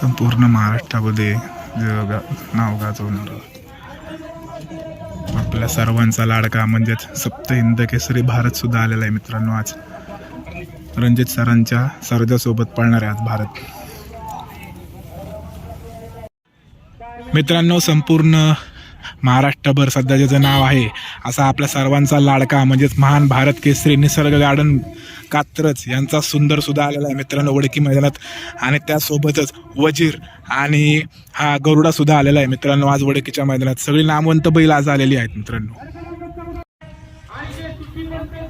संपूर्ण महाराष्ट्रामध्ये जग नाव गाजवणार आपल्या सर्वांचा लाडका म्हणजेच सप्त हिंद केसरी भारत सुद्धा आलेला आहे मित्रांनो आज. रणजित सरांच्या सरजासोबत पळणार आहे आज भारत. मित्रांनो संपूर्ण महाराष्ट्रभर सध्या ज्याचं नाव आहे असा आपल्या सर्वांचा लाडका म्हणजेच महान भारत केसरी निसर्ग गार्डन कात्रज यांचा सुंदर सुद्धा आलेला आहे मित्रांनो वडकी मैदानात. आणि त्यासोबतच वजीर आणि हा गरुडा सुद्धा आलेला आहे मित्रांनो आज वडकीच्या मैदानात. सगळी नामवंत बैल आज आलेली आहेत मित्रांनो.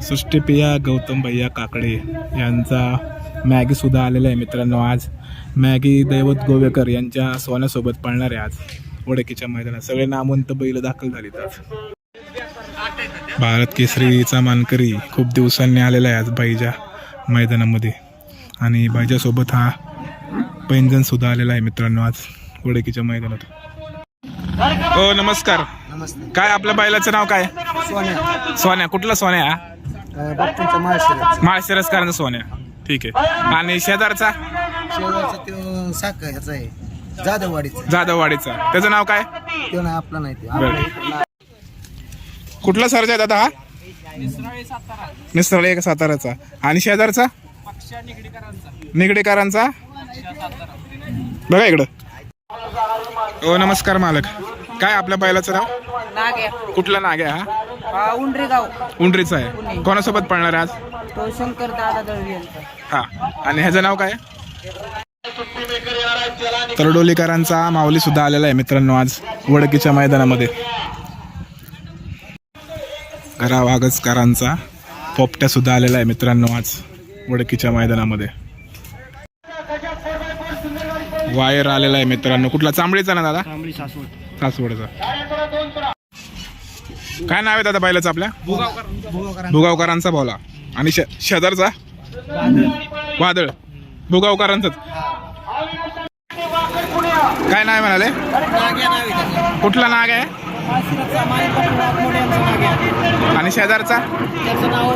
सृष्टीप्रिया गौतम भैया काकडे यांचा मॅगीसुद्धा आलेला आहे मित्रांनो आज. मॅगी दैवत गोवेकर यांच्या सोन्यासोबत पळणार आहे आज. वडकीच्या मैदानात. सगळे नामवंत बैल दाखल झालीत आज. भारत केसरीचा मानकरी खूप दिवसांनी आलेला आहे आज बाईच्या मैदानामध्ये. आणि बाईच्यासोबत हा पैंजण सुद्धा आलेला आहे मित्रांनो आज वडकीच्या मैदानात. हो नमस्कार. नमस्ते. काय आपल्या बैलाचं नाव काय? सोन्या. सोन्या. कुठला सोन्या हा? अं, बाप्पूंचा माळशिरस. माळशिरसकरांचा सोन्या. ठीक आहे. आणि शेजारचा? शेवटचा तो साख ह्याचा आहे. जाधववाडीचा. जाधववाडीचा. त्याचं नाव काय? तो नाही आपला नाही ते. कुठला सरजा आहे दादा हा? मिसरळे का साताराचा. आणि शेजारचा? निगडेकरांचा. बघा इकडं. हो नमस्कार मालक. काय आपल्या बैलाचं नाव? नाग्या. कुठला नाग आहे हा? हा उंडरे गाव उंडरीचा आहे. कोणासोबत पळणार आहे आज? तो शंकर दादा दळवी यांचा. हा. आणि ह्याचं नाव काय? तरडोलीकरांचा माऊली सुद्धा आलेला आहे मित्रांनो आज वडकीच्या मैदानामध्ये. घरा वागचकरांचा पोपट्या सुद्धा आलेला आहे मित्रांनो आज वडकीच्या मैदानामध्ये. वायर आलेला आहे मित्रांनो. कुठला? चांबळीचा ना दादा? सासवडचा. काय नाव आहे दादा बैलाचं आपल्या? भुगावकरांचा बोला आणि शेजारचा? वादळ. भुगावकरांचंच. काय नाही म्हणाले. कुठला नाग आहे? आणि शेजारचा? त्याचं नाव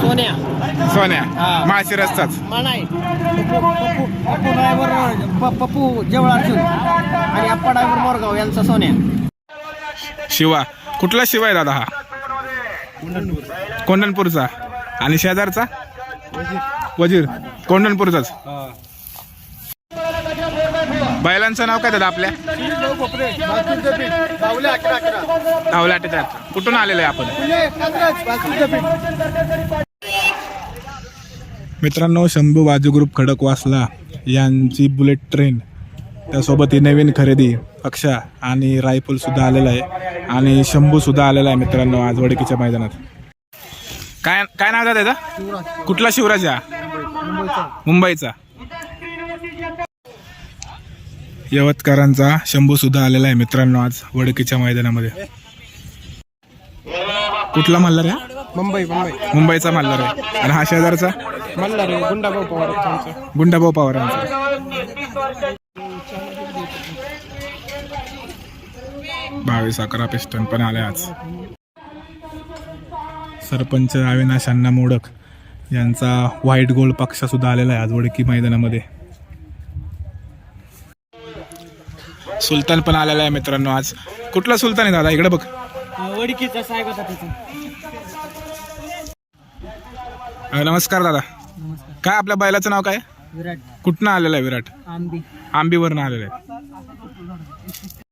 सोन्या. सोन्या. माळशिरसचाच. मनाई. पप्पू ड्रायव्हर पप्पू जवळ अर्जुन आणि अप्पा ड्रायव्हर मोरगाव यांचा सोन्या शिवा कुठला शिवा आहे दादा हा कोंढणपूरचा आणि शेजारचा वजीर कोंढणपूरचाच बैलांचं नाव काय दादा आपल्या? कुठून आलेलं आहे आपण? मित्रांनो शंभू बाजू ग्रुप खडकवासला यांची बुलेट ट्रेन. त्यासोबत ही नवीन खरेदी अक्षा आणि रायफल सुद्धा आलेला आहे. आणि शंभू सुद्धा आलेला आहे मित्रांनो आज वडकीच्या मैदानात. काय काय नाव आहे त्याचा कुठला शिवराज हा मुंबईचा. यवतकरांचा शंभू सुद्धा आलेला आहे मित्रांनो आज वडकीच्या मैदानामध्ये. कुठला मल्हार आहे? मुंबई मुंबई. मुंबईचा मल्हार आहे. आणि हा शेजारचा? मल्हार गुंडाभाऊ पवार त्यांचं. गुंडाभाऊ पवारांचा बावीस अकरा पिस्टन पण आले आज. सरपंच अविनाश अण्णा मोडक यांचा व्हाईट गोल्ड पक्ष सुद्धा आलेला आहे आज वडकी मैदानामध्ये. सुलतान पण आलेला आहे मित्रांनो आज. कुठला सुलतान आहे दादा? इकडे बघ. वडकीचा साहेब होता त्याचा अ, नमस्कार दादा. काय आपल्या बैलाचं नाव काय? विराट. कुठनं आलेलं आहे विराट? आंबी. आंबीवरनं आलेलं आहे.